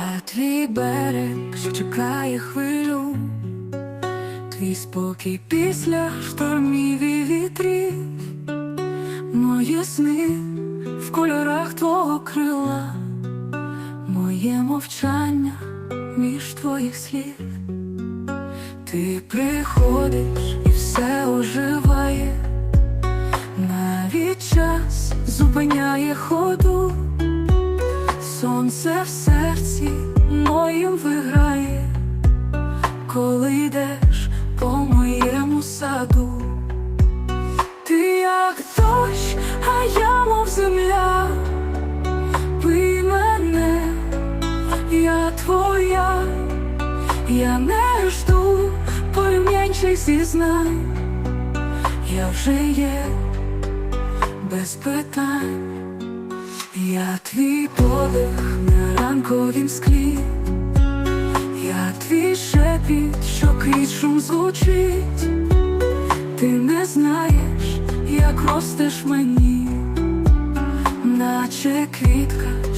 Я твій берег, що чекає хвилю, твій спокій після штормів і вітрів, мої сни в кольорах твого крила, моє мовчання між твоїх слів. Ти приходиш і все оживає, навіть час зупиняє ходу сонце в серці моїм виграє, коли йдеш по моєму саду. Ти як дощ, а я мов земля, Пий мене, я твоя, я не жду пром'янчих зізнань, я вже є без питань, я твій подих на ранковім склі, я твій шепіт, що крізь шум звучить. Ти не знаєш, як ростеш мені, наче квітка,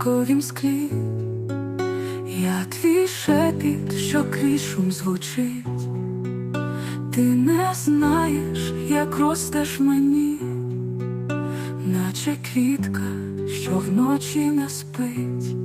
ранковім склі, я твій шепіт, що крішум звучить, ти не знаєш, як ростеш мені, наче квітка, що вночі не спить.